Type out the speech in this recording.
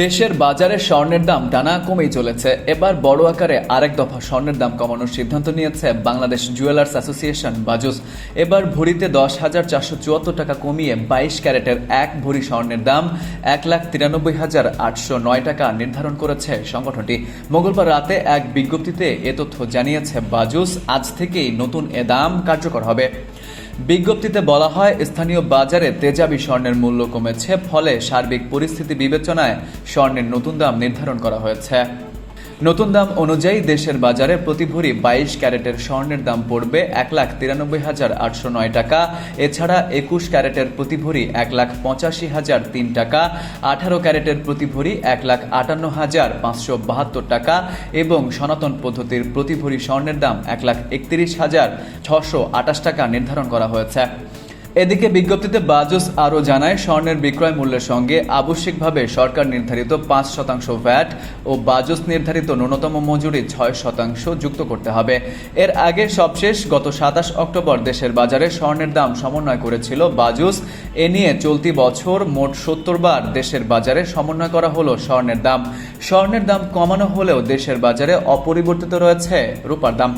দেশের বাজারে স্বর্ণের দাম টানা কমেই চলেছে। এবার বড় আকারে আরেক দফা স্বর্ণের দাম কমানোর সিদ্ধান্ত নিয়েছে বাংলাদেশ জুয়েলার্স অ্যাসোসিয়েশন, বাজুস। এবার ভরিতে দশ হাজার চারশো চুয়াত্তর টাকা কমিয়ে বাইশ ক্যারেটের এক ভরি স্বর্ণের দাম এক লাখ তিরানব্বই হাজার আটশো নয় টাকা নির্ধারণ করেছে সংগঠনটি। মঙ্গলবার রাতে এক বিজ্ঞপ্তিতে এ তথ্য জানিয়েছে বাজুস, আজ থেকেই নতুন এ দাম কার্যকর হবে। বিজ্ঞপ্তিতে বলা হয়, স্থানীয় বাজারে তেজাবি স্বর্ণের মূল্য কমেছে, ফলে সার্বিক পরিস্থিতি বিবেচনায় স্বর্ণের নতুন দাম নির্ধারণ করা হয়েছে। নতুন দাম অনুযায়ী দেশের বাজারে প্রতি ভরি বাইশ ক্যারেটের স্বর্ণের দাম পড়বে এক লাখ তিরানব্বই হাজার আটশো নয় টাকা। এছাড়া একুশ ক্যারেটের প্রতি ভরি এক লাখ পঁচাশি হাজার তিন টাকা, আঠারো ক্যারেটের প্রতি ভরি এক লাখ আটান্ন হাজার পাঁচশো বাহাত্তর টাকা এবং সনাতন পদ্ধতির প্রতি ভরি স্বর্ণের দাম এক লাখ একত্রিশ হাজার ছশো আটাশ টাকা নির্ধারণ করা হয়েছে। এদিকে বিজ্ঞপ্তিতে বাজুস আরও জানায়, স্বর্ণের বিক্রয় মূল্যের সঙ্গে আবশ্যিকভাবে সরকার নির্ধারিত পাঁচ শতাংশ ভ্যাট ও বাজুস নির্ধারিত ন্যূনতম মজুরি ছয় শতাংশ যুক্ত করতে হবে। এর আগে সবশেষ গত সাতাশ অক্টোবর দেশের বাজারে স্বর্ণের দাম সমন্বয় করেছিল বাজুস। এ নিয়ে চলতি বছর মোট সত্তর বার দেশের বাজারে সমন্বয় করা হলো স্বর্ণের দাম। স্বর্ণের দাম কমানো হলেও দেশের বাজারে অপরিবর্তিত রয়েছে রূপার দাম।